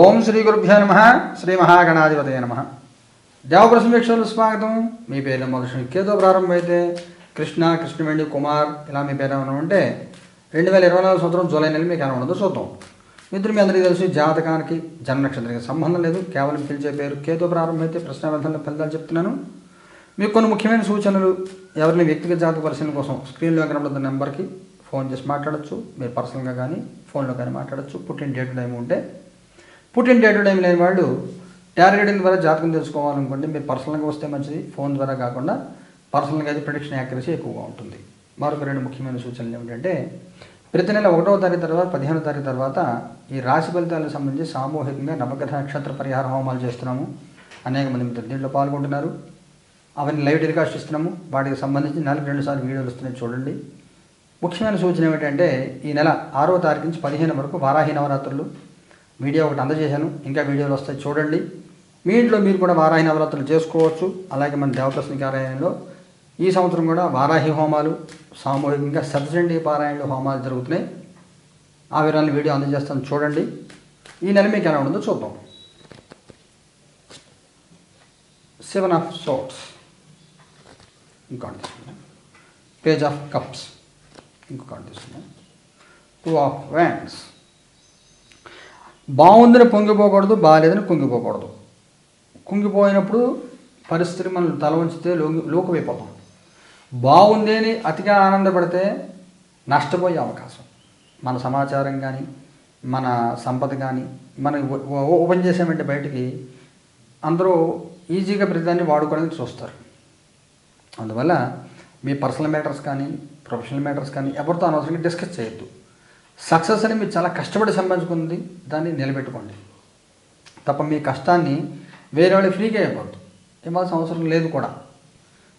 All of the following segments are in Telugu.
ఓం శ్రీ గురుభ్యో నమ. శ్రీ మహాగణాధిపతయ నమ. దేవప్రసం వీక్షకులు స్వాగతం. మీ పేరు మొదటి కేతో ప్రారంభమైతే కృష్ణ కృష్ణవేణి కుమార్ ఇలా మీ పేరు ఏమైనా ఉంటే రెండు వేల ఇరవై నాలుగు సంవత్సరం జూలై నెల మీకు ఏమైనా ఉండదో చూద్దాం. మిత్రులు మీ అందరికీ తెలుసు జాతకానికి జన్మ నక్షత్రానికి సంబంధం లేదు. కేవలం పిలిచే పేరు కేతో ప్రారంభమైతే ప్రశ్న విధానంలో ఫలితాలు చెప్తున్నాను. మీకు కొన్ని ముఖ్యమైన సూచనలు ఎవరిని వ్యక్తిగత జాతక పరిశీలన కోసం స్క్రీన్లో కనబడుతున్న నెంబర్కి ఫోన్ చేసి మాట్లాడచ్చు. మీరు పర్సనల్గా కానీ ఫోన్లో కానీ మాట్లాడచ్చు. పుట్టిన డేట్ టైం ఉంటే పుట్టిన డేట్ టైం లేని వాళ్ళు టార్గెటింగ్ ద్వారా జాతకం తెలుసుకోవాలనుకోండి మీరు పర్సనల్గా వస్తే మంచిది. ఫోన్ ద్వారా కాకుండా పర్సనల్గా అయితే ప్రిడిక్షన్ యాక్యురసీ ఎక్కువగా ఉంటుంది. మరొక రెండు ముఖ్యమైన సూచనలు ఏమిటంటే ప్రతి నెల ఒకటవ తారీఖు తర్వాత పదిహేనో తారీఖు తర్వాత ఈ రాశి ఫలితాలకు సంబంధించి సామూహికంగా నవగ్రహ నక్షత్ర పరిహార హోమాలు చేస్తున్నాము. అనేక మంది మిత్రులు దీంట్లో పాల్గొంటున్నారు. అవన్నీ లైవ్ టెలికాస్ట్ ఇస్తున్నాము. వాటికి సంబంధించి నెలకు రెండు సార్లు వీడియోలు వస్తున్నాయి చూడండి. ముఖ్యమైన సూచన ఏమిటంటే ఈ నెల ఆరో తారీఖు నుంచి పదిహేను వరకు వారాహి నవరాత్రులు. వీడియో ఒకటి అందజేశాను. ఇంకా వీడియోలు వస్తాయి చూడండి. మీ ఇంట్లో మీరు కూడా వారాహి నవరాత్రులు చేసుకోవచ్చు. అలాగే మన దేవప్రశ్న కార్యాలయంలో ఈ సంవత్సరం కూడా వారాహి హోమాలు సామూహికంగా సత్యచండీ పారాయణలు హోమాలు జరుగుతున్నాయి. ఆ వివరాలను వీడియో అందజేస్తాను చూడండి. ఈ నెల మీకు ఎలా ఉంటుందో చూద్దాం. సెవెన్ ఆఫ్ సోట్స్ ఇంకోటి తీసుకున్నాం పేజ్ ఆఫ్ కప్స్ ఇంకొకటి తీసుకున్నాం టూ ఆఫ్ వ్యాండ్స్ బాగుందని పొంగిపోకూడదు బాగాలేదని కుంగిపోకూడదు. కుంగిపోయినప్పుడు పరిస్థితి మనం తల ఉంచితే లోకి లోకమైపోతాం బాగుంది అని అతిగా ఆనందపడితే నష్టపోయే అవకాశం. మన సమాచారం కానీ మన సంపద కానీ మనం ఓపెన్ చేసామంటే బయటికి? అందరూ ఈజీగా ప్రతిదాన్ని వాడుకోవడానికి చూస్తారు. అందువల్ల మీ పర్సనల్ మ్యాటర్స్ కానీ ప్రొఫెషనల్ మ్యాటర్స్ కానీ ఎవరితో అనవసరంగా డిస్కస్ చేయొద్దు. సక్సెస్ అని మీరు చాలా కష్టపడి సంపాదించుకుంది దాన్ని నిలబెట్టుకోండి. తప్ప మీ కష్టాన్ని వేరే వాళ్ళు ఫ్రీగా ఇవ్వద్దు ఇవ్వాల్సిన అవసరం లేదు కూడా.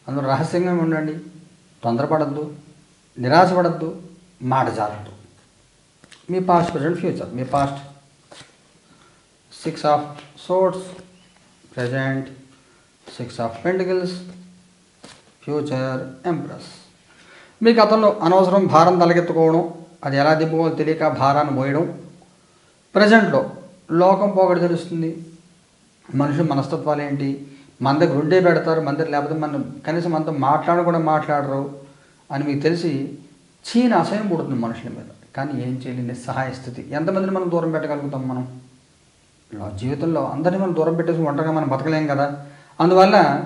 అందులో రహస్యంగా ఉండండి. తొందరపడద్దు. నిరాశపడద్దు. మాట జారద్దు. మీ past present future me past six of swords present six of pentacles future empress మీ గతంలో అనవసరం భారం తలకెత్తుకోవడం అది ఎలా దింపుకోవాలో తెలియక భారాన్ని మోయడం. ప్రజెంట్లో లోకం పోగొడి తెలుస్తుంది. మనుషుల మనస్తత్వాలు ఏంటి? మన దగ్గర ఉండే పెడతారు మన దగ్గర లేకపోతే మనం కనీసం మనతో మాట్లాడ కూడా మాట్లాడరు అని మీకు తెలిసి చీన అసహ్యం పుడుతుంది మనుషుల మీద. కానీ ఏం చేయలేని నిస్సహాయ స్థితి. ఎంతమందిని మనం దూరం పెట్టగలుగుతాం మనం? జీవితంలో అందరినీ మనం దూరం పెట్టేసి ఒంటరిగా మనం బతకలేం కదా. అందువల్ల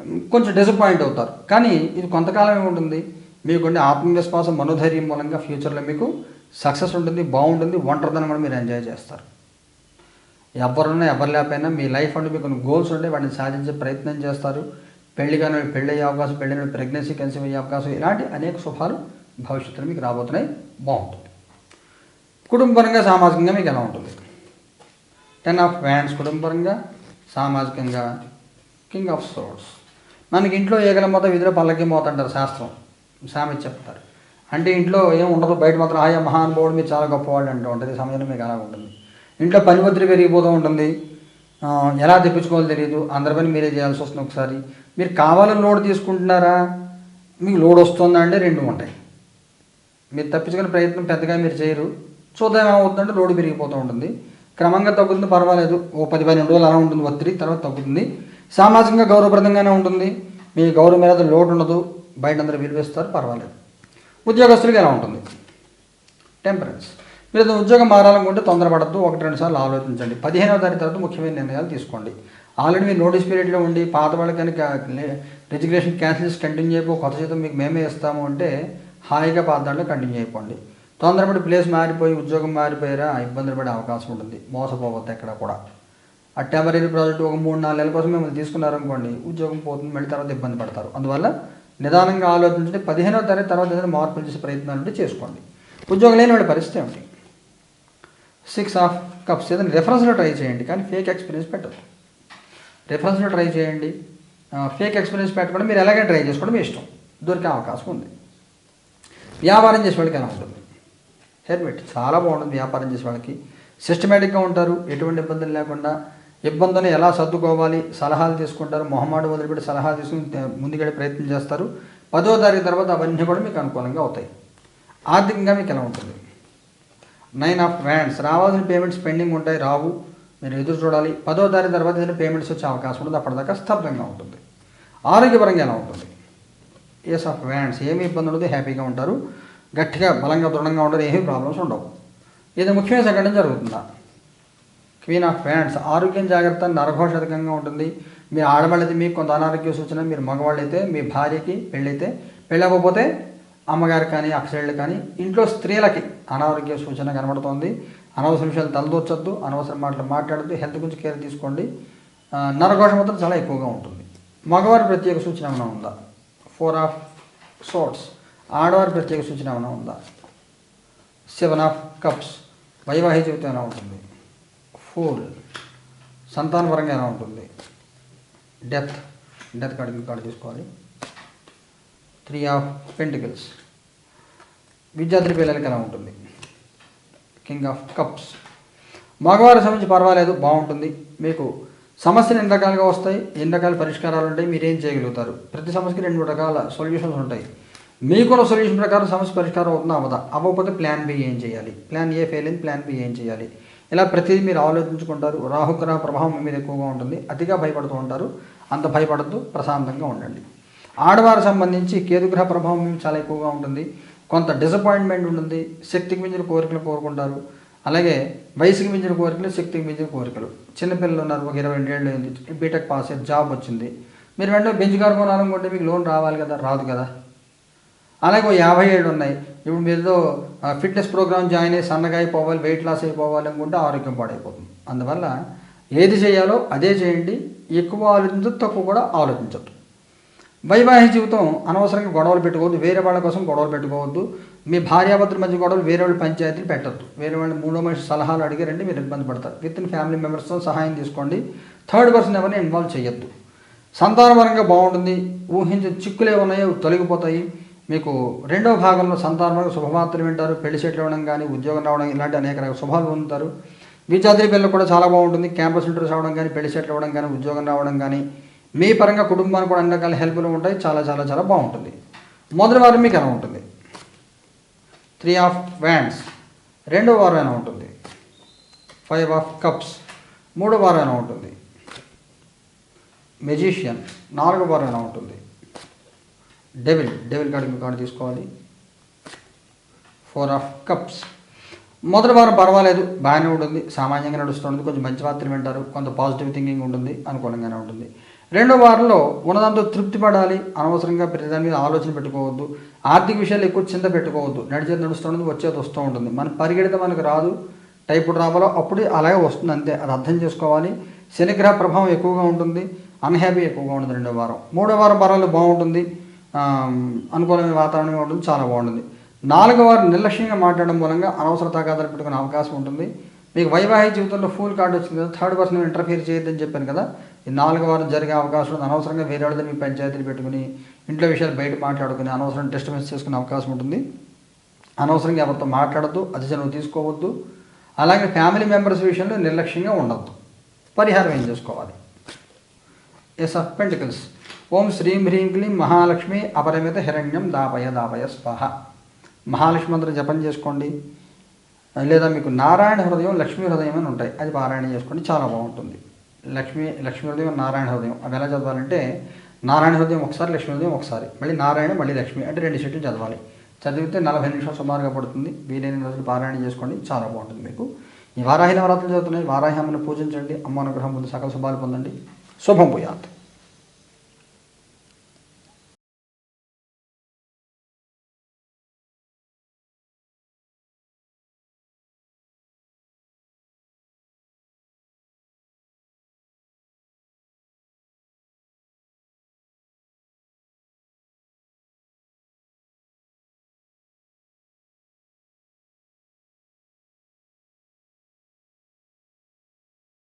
కొంచెం డిసప్పాయింట్ అవుతారు. కానీ ఇది కొంతకాలమే ఉంటుంది. మీకుండే ఆత్మవిశ్వాసం మనోధైర్యం మూలంగా ఫ్యూచర్లో మీకు సక్సెస్ ఉంటుంది బాగుంటుంది ఒంటరిదనం కూడా మీరు ఎంజాయ్ చేస్తారు. ఎవరున్నా ఎవరు లేకపోయినా మీ లైఫ్ అంటే మీకు కొన్ని గోల్స్ ఉంటే వాటిని సాధించే ప్రయత్నం చేస్తారు. పెళ్ళి కానీ పెళ్ళి అయ్యే అవకాశం పెళ్ళిన ప్రెగ్నెన్సీ కన్సీవ్ అయ్యే అవకాశం ఇలాంటి అనేక శుభాలు భవిష్యత్తులో మీకు రాబోతున్నాయి. బాగుంటుంది. కుటుంబపరంగా సామాజికంగా మీకు ఎలా ఉంటుంది? టెన్ ఆఫ్ వ్యాండ్స్ కుటుంబపరంగా సామాజికంగా కింగ్ ఆఫ్ సోర్స్ మనకి ఇంట్లో ఏగల మొత్తం విధులు పల్లకి మోత అంటారు శాస్త్రం. సామెత చెప్తారు. అంటే ఇంట్లో ఏం ఉండదు బయట మాత్రం ఆయా మహానుభావుడు మీరు చాలా గొప్పవాళ్ళు అంటూ ఉంటుంది సమయంలో మీకు అలా ఉంటుంది. ఇంట్లో పని ఒత్తిడి పెరిగిపోతూ ఉంటుంది. ఎలా తెప్పించుకోవాలో తెలియదు అందరి పని మీరే చేయాల్సి వస్తుంది ఒకసారి. మీరు కావాలని లోడ్ తీసుకుంటున్నారా? మీకు లోడ్ వస్తుందా అంటే రెండు ఉంటాయి. మీరు తప్పించుకునే ప్రయత్నం పెద్దగా మీరు చేయరు. చూద్దాం ఏమవుతుందంటే లోడ్ పెరిగిపోతూ ఉంటుంది. క్రమంగా తగ్గుతుంది పర్వాలేదు. ఓ పది పన్నెండు రోజులు అలా ఉంటుంది ఒత్తిడి తర్వాత తగ్గుతుంది. సామాజికంగా గౌరవప్రదంగానే ఉంటుంది. మీ గౌరవం మీద లోటు ఉండదు. బయట అందరూ విలువిస్తారు పర్వాలేదు. ఉద్యోగస్తులకి ఎలా ఉంటుంది? టెంపరెన్స్ మీరు ఉద్యోగం మారాలనుకుంటే తొందరపడద్దు ఒకటి రెండు సార్లు ఆలోచించండి. పదిహేనవ తారీఖు తర్వాత ముఖ్యమైన నిర్ణయాలు తీసుకోండి. ఆల్రెడీ మీరు నోటీస్ పీరియడ్లో ఉండి పాత వాళ్ళకి కనుక రిజిగ్రేషన్ క్యాన్సిల్ చేసి కంటిన్యూ అయిపో కొత్త జీతం మీకు మేమే ఇస్తాము అంటే హాయిగా పాత దాంట్లో కంటిన్యూ అయిపోండి. తొందరపడి ప్లేస్ మారిపోయి ఉద్యోగం మారిపోయారా? ఇబ్బందులు పడే అవకాశం ఉంటుంది. మోసపోవద్దు ఎక్కడ కూడా. ఆ టెంపరీ ప్రాజెక్ట్ ఒక మూడు నాలుగు నెలల కోసం మిమ్మల్ని తీసుకున్నారనుకోండి ఉద్యోగం పోతుంది మళ్ళీ తర్వాత ఇబ్బంది పడతారు. అందువల్ల నిదానంగా ఆలోచించండి. పదిహేనో తరగతి తర్వాత ఏదైనా మార్పులు చేసే ప్రయత్నాలు చేసుకోండి. ఉద్యోగం లేని వాడి పరిస్థితి ఏమిటి? సిక్స్ ఆఫ్ కప్స్ ఏదైనా రెఫరెన్స్లో ట్రై చేయండి. కానీ ఫేక్ ఎక్స్పీరియన్స్ పెట్టదు రెఫరెన్స్లో ట్రై చేయండి. ఫేక్ ఎక్స్పీరియన్స్ పెట్టకుండా మీరు ఎలాగైనా ట్రై చేసుకోవడం మీ ఇష్టం. దొరికే అవకాశం ఉంది. వ్యాపారం చేసే వాళ్ళకి ఎలా ఉంటుంది? హెల్మెట్ చాలా బాగుంటుంది వ్యాపారం చేసే వాళ్ళకి. సిస్టమేటిక్గా ఉంటారు. ఎటువంటి ఇబ్బందులు లేకుండా ఇబ్బందులు ఎలా సర్దుకోవాలి? సలహాలు తీసుకుంటారు. మొహమాట వదిలిపెట్టి సలహాలు తీసుకుని తే- ముందుకెళ్ళే ప్రయత్నం చేస్తారు. పదో తారీఖు తర్వాత అవన్నీ కూడా మీకు అనుకూలంగా అవుతాయి. ఆర్థికంగా మీకు ఎలా ఉంటుంది? నైన్ ఆఫ్ వ్యాండ్స్ రావాల్సిన పేమెంట్స్ పెండింగ్ ఉంటాయి రావు. మీరు ఎదురు చూడాలి. పదో తారీఖు తర్వాత ఏదైనా పేమెంట్స్ వచ్చే అవకాశం ఉంటుంది అప్పటిదాకా స్తబ్దంగా ఉంటుంది. ఆరోగ్యపరంగా ఎలా ఉంటుంది? ఏస్ ఆఫ్ వ్యాండ్స్ ఏమి ఇబ్బంది ఉండదు హ్యాపీగా ఉంటారు. గట్టిగా బలంగా దృఢంగా ఉండరు ఏమీ ప్రాబ్లమ్స్ ఉండవు. ఇది ముఖ్యమైన సంఘటన జరుగుతుందా? క్వీన్ ఆఫ్ వ్యాండ్స్ ఆరోగ్యం జాగ్రత్త నరఘోష అధికంగా ఉంటుంది. మీ ఆడవాళ్ళైతే మీకు కొంత అనారోగ్య సూచన మీరు మగవాళ్ళైతే మీ భార్యకి పెళ్ళైతే పెళ్ళకపోతే అమ్మగారు కానీ అక్షరాళ్ళు కానీ ఇంట్లో స్త్రీలకి అనారోగ్య సూచన కనబడుతోంది. అనవసర విషయాలు తలదూర్చొద్దు అనవసర మాటలు మాట్లాడద్దు హెల్త్ గురించి కేర్ తీసుకోండి. నరఘోష మాత్రం చాలా ఎక్కువగా ఉంటుంది. మగవారి ప్రత్యేక సూచన ఏమైనా ఉందా? ఫోర్ ఆఫ్ సోట్స్ ఆడవారి ప్రత్యేక సూచన ఏమైనా ఉందా? సెవెన్ ఆఫ్ కప్స్ వైవాహిక జీవితం ఎలా ఉంటుంది? ఫోర్ సంతానపరంగా ఎలా ఉంటుంది? డెత్. డెత్ కార్డు కార్డు తీసుకోవాలి త్రీ ఆఫ్ పెంటికల్స్. విద్యార్థి పిల్లలకి ఎలా ఉంటుంది? King of cups. మగవారి సంబంధించి పర్వాలేదు బాగుంటుంది. మీకు సమస్యలు ఎన్ని రకాలుగా వస్తాయి? ఎన్ని రకాల పరిష్కారాలు ఉంటాయి? మీరు ఏం చేయగలుగుతారు? ప్రతి సమస్యకి రెండు మూడు రకాల సొల్యూషన్స్ ఉంటాయి. మీకున్న సొల్యూషన్ ప్రకారం సమస్య పరిష్కారం అవుతుందా? అవదా అవ్వకపోతే ప్లాన్ బి ఏం చేయాలి? ప్లాన్ ఏ ఫెయిల్ అయింది ప్లాన్ బి ఏం చేయాలి? ఇలా ప్రతిదీ మీరు ఆలోచించుకుంటారు. రాహుగ్రహ ప్రభావం మీద ఎక్కువగా ఉంటుంది. అతిగా భయపడుతూ ఉంటారు. అంత భయపడద్దు. ప్రశాంతంగా ఉండండి. ఆడవారికి సంబంధించి కేతుగ్రహ ప్రభావం చాలా ఎక్కువగా ఉంటుంది. కొంత డిసప్పాయింట్మెంట్ ఉంటుంది. శక్తికి మించిన కోరికలు కోరుకుంటారు. అలాగే వయసుకి మించిన కోరికలు శక్తికి మించిన కోరికలు. చిన్నపిల్లలు ఉన్నారు. ఒక ఇరవై రెండేళ్ళు అయింది. బీటెక్ పాస్ అయ్యి జాబ్ వచ్చింది. మీరు వెంటనే బెంచ్ కార్ కొనాలనుకుంటే మీకు లోన్ రావాలి కదా? రాదు కదా? అలాగే ఒక యాభై ఏడు ఉన్నాయి. ఇప్పుడు మీరు ఫిట్నెస్ ప్రోగ్రామ్ జాయిన్ అయ్యి సన్నగా అయిపోవాలి వెయిట్ లాస్ అయిపోవాలి అనుకుంటే ఆరోగ్యం పాడైపోతుంది. అందువల్ల ఏది చేయాలో అదే చేయండి ఎక్కువ ఆలోచించదు తక్కువ కూడా ఆలోచించదు వైవాహిక జీవితం అనవసరంగా గొడవలు పెట్టుకోవద్దు వేరే వాళ్ళ కోసం గొడవలు పెట్టుకోవద్దు. మీ భార్యాభర్తల మధ్య గొడవలు వేరే వాళ్ళ పంచాయతీలు పెట్టద్దు. వేరే వాళ్ళ మూడో మనిషి సలహాలు అడిగారంటే మీరు ఇబ్బంది పడతారు. విత్ ఇన్ ఫ్యామిలీ మెంబర్స్తో సహాయం తీసుకోండి. థర్డ్ పర్సన్ ఎవరిని ఇన్వాల్వ్ చేయొద్దు. సంతానపరంగా బాగుంటుంది. ఊహించే చిక్కులు ఉన్నాయో తొలగిపోతాయి. మీకు రెండవ భాగంలో సంతానం శుభవార్తలు వింటారు పెళ్ళి సెటిల్ అవ్వడం కానీ ఉద్యోగం రావడం ఇలాంటి అనేక రకాల శుభాలు పొందుతారు. విద్యార్థి పిల్లలు కూడా చాలా బాగుంటుంది. క్యాంపస్ ఇంటర్వ్యూస్ అవ్వడం కానీ పెళ్ళి సెటిల్ అవ్వడం కానీ ఉద్యోగం రావడం కానీ మీ పరంగా కుటుంబానికి కూడా అన్ని రకాల హెల్ప్లు ఉంటాయి. చాలా చాలా చాలా బాగుంటుంది. మొదటి వారం మీకు ఎలా ఉంటుంది? త్రీ ఆఫ్ వ్యాండ్స్ రెండో వారం ఎలా ఉంటుంది? ఫైవ్ ఆఫ్ కప్స్ మూడో వారం ఎలా ఉంటుంది? మెజిషియన్ నాలుగో వారం ఎలా ఉంటుంది? డెవిల్ డెవిల్ కార్డు కార్డు తీసుకోవాలి. Four of cups. మొదటి వారం పర్వాలేదు బాగానే ఉంటుంది సామాన్యంగా నడుస్తుంది కొంచెం మంచి వార్తలు వింటారు కొంత పాజిటివ్ థింకింగ్ ఉంటుంది అనుకూలంగానే ఉంటుంది. రెండో వారంలో ఉన్నదాంతో తృప్తి పడాలి అనవసరంగా ప్రతి దాని మీద ఆలోచన పెట్టుకోవద్దు ఆర్థిక విషయాలు ఎక్కువ చింత పెట్టుకోవద్దు నడిచేది నడుస్తుంది వచ్చేది వస్తూ ఉంటుంది. మన పరిగెడితే మనకు రాదు టైపుడు రావాలో అప్పుడు అలాగే వస్తుంది అంతే అది అర్థం చేసుకోవాలి. శనిగ్రహ ప్రభావం ఎక్కువగా ఉంటుంది అన్హ్యాపీ ఎక్కువగా ఉంటుంది రెండో వారం. మూడో వారం పర్వాలేదు బాగుంటుంది అనుకూలమైన వాతావరణం ఉంటుంది చాలా బాగుంటుంది. నాలుగో వారు నిర్లక్ష్యంగా మాట్లాడడం మూలంగా అనవసర తగాదాలు పెట్టుకునే అవకాశం ఉంటుంది. మీకు వైవాహిక జీవితంలో ఫుల్ కార్డు వచ్చింది కదా థర్డ్ పర్సన్ ఇంటర్ఫియర్ చేయొద్దని చెప్పాను కదా ఈ నాలుగో వారం జరిగే అవకాశం ఉంది అనవసరంగా వేరే వాళ్ళని మీ పంచాయతీలు పెట్టుకుని ఇంట్లో విషయాలు బయట మాట్లాడుకుని అనవసరం డిస్టర్బెన్స్ చేసుకునే అవకాశం ఉంటుంది. అనవసరంగా ఎవరితో మాట్లాడద్దు అతిశయం తీసుకోవద్దు. అలాగే ఫ్యామిలీ మెంబర్స్ విషయంలో నిర్లక్ష్యంగా ఉండద్దు. పరిహారం ఏం చేసుకోవాలి? ఎస్ ఆఫ్ పెంటికల్స్ ఓం శ్రీం హ్రీం క్లీం మహాలక్ష్మి అపరిమిత హిరణ్యం దాపయ దాపయ స్వాహ. మహాలక్ష్మి మంత్రం జపం చేసుకోండి. లేదా మీకు నారాయణ హృదయం లక్ష్మీ హృదయం అని ఉంటాయి. అది పారాయణ చేసుకోండి. చాలా బాగుంటుంది. లక్ష్మీ లక్ష్మీ హృదయం నారాయణ హృదయం. అవి ఎలా చదవాలంటే నారాయణ హృదయం ఒకసారి లక్ష్మీ హృదయం ఒకసారి. మళ్ళీ నారాయణ మళ్ళీ లక్ష్మి అంటే రెండు సెట్లు చదవాలి. చదివితే నలభై నిమిషాలు సుమారుగా పడుతుంది. వీలైన రోజులు పారాయణ చేసుకోండి. చాలా బాగుంటుంది మీకు. ఈ వారాహి నవరాత్రులు చదువుతున్నాయి వారాహి అమ్మను పూజించండి. అమ్మ అనుగ్రహం పొంది సకల శుభాలు పొందండి. శుభం పోయాత్